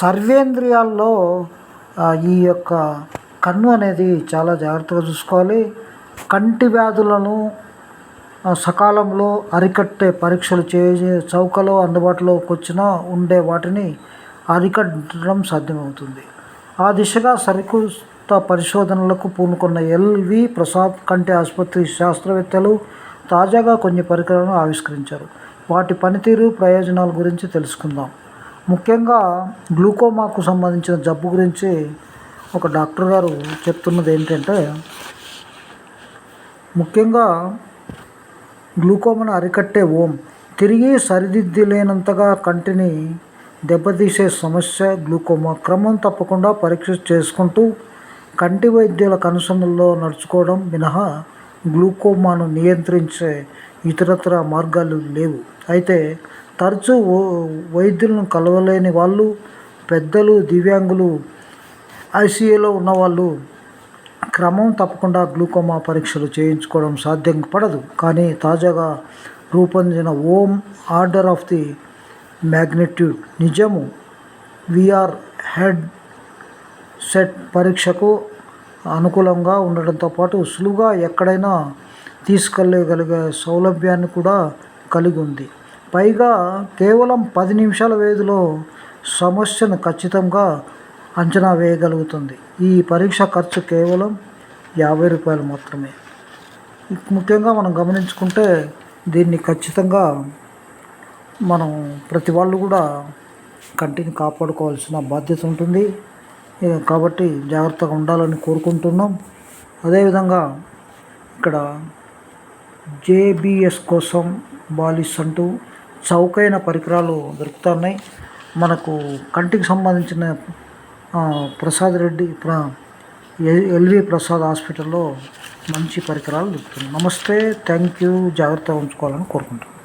సర్వేంద్రియాల్లో ఈ యొక్క కన్ను అనేది చాలా జాగ్రత్తగా చూసుకోవాలి. కంటి వ్యాధులను సకాలంలో అరికట్టే పరీక్షలు చే చౌకలో అందుబాటులోకి వచ్చిన ఉండే వాటిని అరికట్టడం సాధ్యమవుతుంది. ఆ దిశగా సరికొత్త పరిశోధనలకు పూనుకున్న ఎల్వి ప్రసాద్ కంటి ఆసుపత్రి శాస్త్రవేత్తలు తాజాగా కొన్ని పరికరాలను ఆవిష్కరించారు. వాటి పనితీరు ప్రయోజనాల గురించి తెలుసుకుందాం. ముఖ్యంగా గ్లూకోమాకు సంబంధించిన జబ్బు గురించి ఒక డాక్టర్ గారు చెప్తున్నది ఏంటంటే ముఖ్యంగా గ్లూకోమాను అరికట్టే ఓం తిరిగి సరిదిద్దలేనంతగా కంటిని దెబ్బతీసే సమస్య గ్లూకోమా. క్రమం తప్పకుండా పరీక్ష చేసుకుంటూ కంటి వైద్యుల కనుసన్నల్లో నడుచుకోవడం మినహా గ్లూకోమాను నియంత్రించే ఇతరత్ర మార్గాలు లేవు. అయితే తరచూ వైద్యులను కలవలేని వాళ్ళు పెద్దలు దివ్యాంగులు ఐసీయూలో ఉన్నవాళ్ళు క్రమం తప్పకుండా గ్లూకోమా పరీక్షలు చేయించుకోవడం సాధ్యం పడదు. కానీ తాజాగా రూపొందిన ఓం ఆర్డర్ ఆఫ్ ది మ్యాగ్నిట్యూడ్ నిజము. విఆర్ హెడ్ సెట్ పరీక్షకు అనుకూలంగా ఉండడంతో పాటు సులువుగా ఎక్కడైనా తీసుకెళ్ళగలిగే సౌలభ్యాన్ని కూడా కలిగి ఉంది. పైగా కేవలం పది నిమిషాల వ్యవధిలో సమస్యను ఖచ్చితంగా అంచనా వేయగలుగుతుంది. ఈ పరీక్ష ఖర్చు కేవలం యాభై రూపాయలు మాత్రమే. ముఖ్యంగా మనం గమనించుకుంటే దీన్ని ఖచ్చితంగా మనం ప్రతి వాళ్ళు కూడా కంటిని కాపాడుకోవాల్సిన బాధ్యత ఉంటుంది. కాబట్టి జాగ్రత్తగా ఉండాలని కోరుకుంటున్నాం. అదేవిధంగా ఇక్కడ జేబిఎస్ కోసం బాలిస్ అంటూ చౌకైన పరికరాలు దొరుకుతున్నాయి. మనకు కంటికి సంబంధించిన ప్రసాద్ రెడ్డి ప్ర ఎల్వి ప్రసాద్ హాస్పిటల్లో మంచి పరికరాలు దొరుకుతున్నాయి. నమస్తే థ్యాంక్ యూ జాగ్రత్తగా ఉంచుకోవాలని కోరుకుంటున్నాను